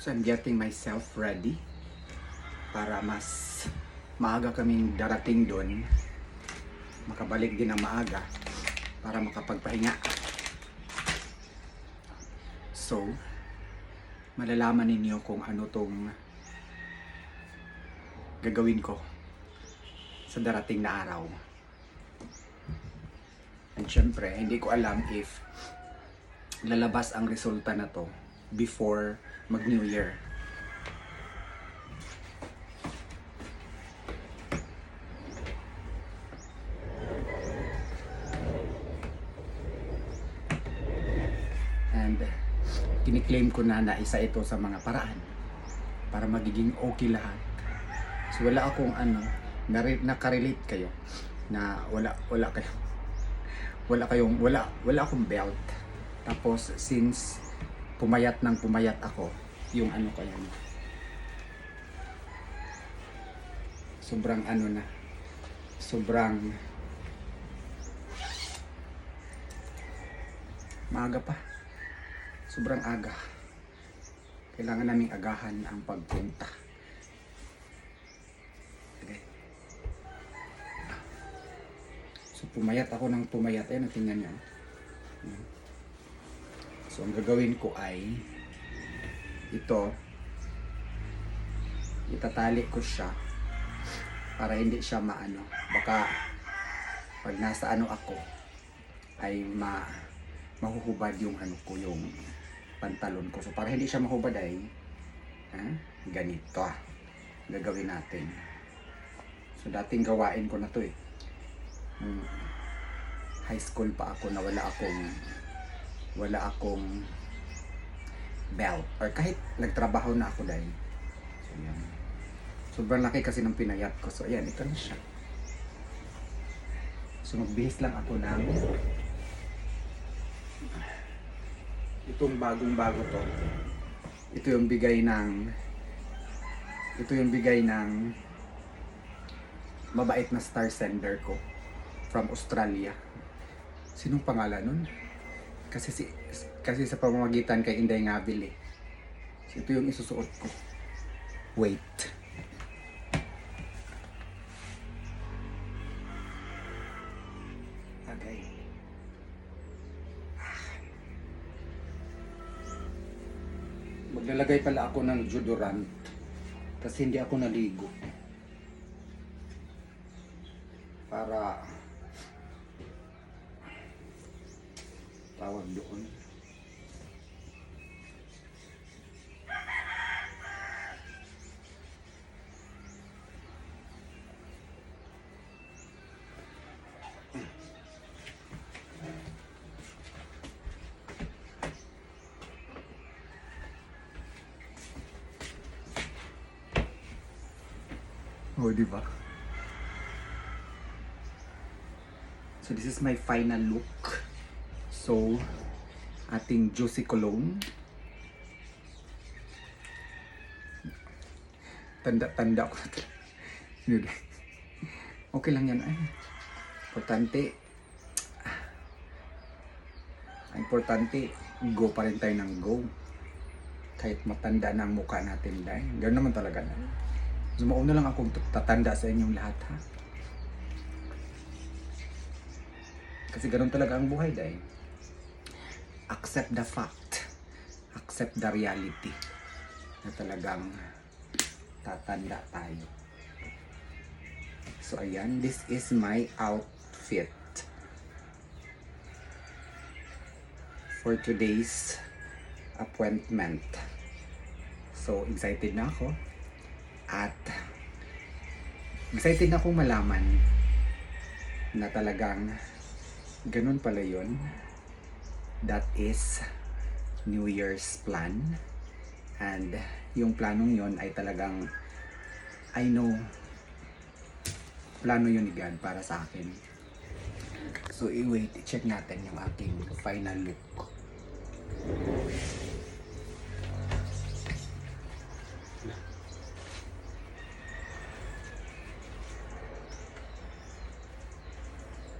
So I'm getting myself ready para mas maaga kaming darating doon. Makabalik din ng maaga para makapagpahinga. So, malalaman ninyo kung ano tong gagawin ko sa darating na araw. And syempre, hindi ko alam if lalabas ang resulta na to before mag New Year. And kiniklaim ko na na isa ito sa mga paraan para magiging okay lahat. So wala akong ano, nakarelate kayo na wala wala kayo wala kayong wala wala akong belt. Tapos since pumayat ng pumayat ako, yung ano ko yan. Sobrang ano na. Sobrang maaga pa. Sobrang aga. Kailangan naming agahan ang pagpunta. Okay. So pumayat ako ng pumayat. Ayan, tingnan nyo. So ang gagawin ko ay ito itatali ko siya para hindi siya maano. Baka pag nasa ano ako ay ma mahuhubad yung ano ko yung pantalon ko. So para hindi siya mahubad ay ha, ganito ah. Gagawin natin. So dating gawain ko na to eh. Nung high school pa ako na wala akong wala akong belt. Or kahit nagtrabaho na ako dahil so yan. Sobrang laki kasi ng pinayat ko. So ayan ito na siya. So magbihis lang ako ng itong bagong bago to. Ito yung bigay ng ito yung bigay ng mabait na star sender ko from Australia. Sinong pangalan nun? Kasi si kasi sa pamamagitan kay Inday Ngabil eh. Ito yung isusuot ko. Wait. Okay. Maglalagay pala ako ng deodorant kasi hindi ako naligo. Para tawag doon. Oh, di ba? So this is my final look. So, ating juicy cologne. Tanda-tanda ko na. Okay lang yan. Ay, importante. ah, Importante, go pa rin tayo ng go. Kahit matanda na ang mukha natin dahil. Ganoon naman talaga na. So, mauna lang akong tatanda sa inyong lahat ha. Kasi ganun talaga ang buhay dahil accept the fact, accept the reality na talagang tatanda tayo. So ayan, this is my outfit for today's appointment. So excited na ako at excited na akong malaman na talagang ganun pala yun that is New Year's plan. And yung planong yon ay talagang I know plano yun ni God para sa akin. So i-wait, check natin yung aking final look.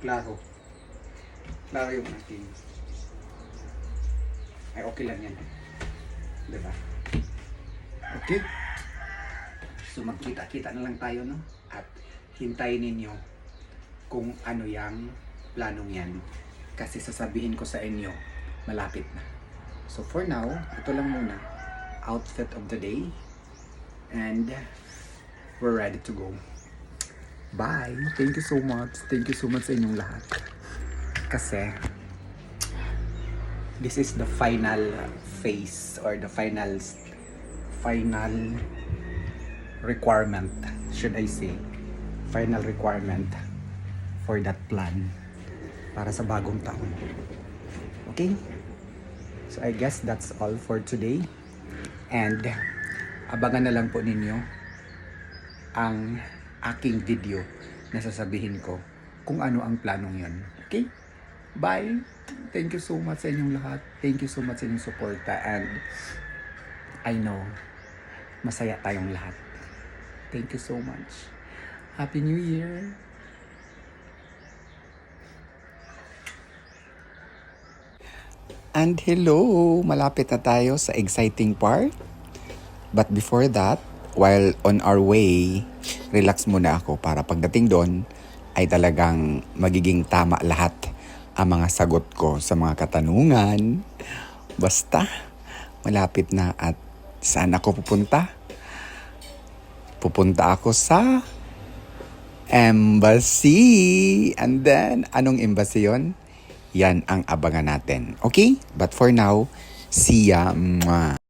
Klaro. Klaro yung aking ay okay lang yan. Diba? Okay? So magkita-kita na lang tayo, no? At hintayin ninyo kung ano yung planong yan. Kasi sasabihin ko sa inyo, malapit na. So for now, ito lang muna. Outfit of the day. And we're ready to go. Bye! Thank you so much. Thank you so much sa inyong lahat. Kasi, this is the final phase or the final final requirement should I say. Final requirement for that plan para sa bagong taon. Okay? So I guess that's all for today. And abangan na lang po ninyo ang aking video na sasabihin ko kung ano ang planong yon okay bye thank you so much sa inyong lahat thank you so much sa inyong suporta and I know masaya tayong lahat. Thank you so much. Happy New Year! And hello! Malapit na tayo sa exciting part. But before that, while on our way, relax muna ako para pagdating doon ay talagang magiging tama lahat ang mga sagot ko sa mga katanungan. Basta, malapit na at saan ako pupunta? Pupunta ako sa embassy. And then, anong embassy yon? Yan ang abangan natin. Okay? But for now, see ya. Mwah.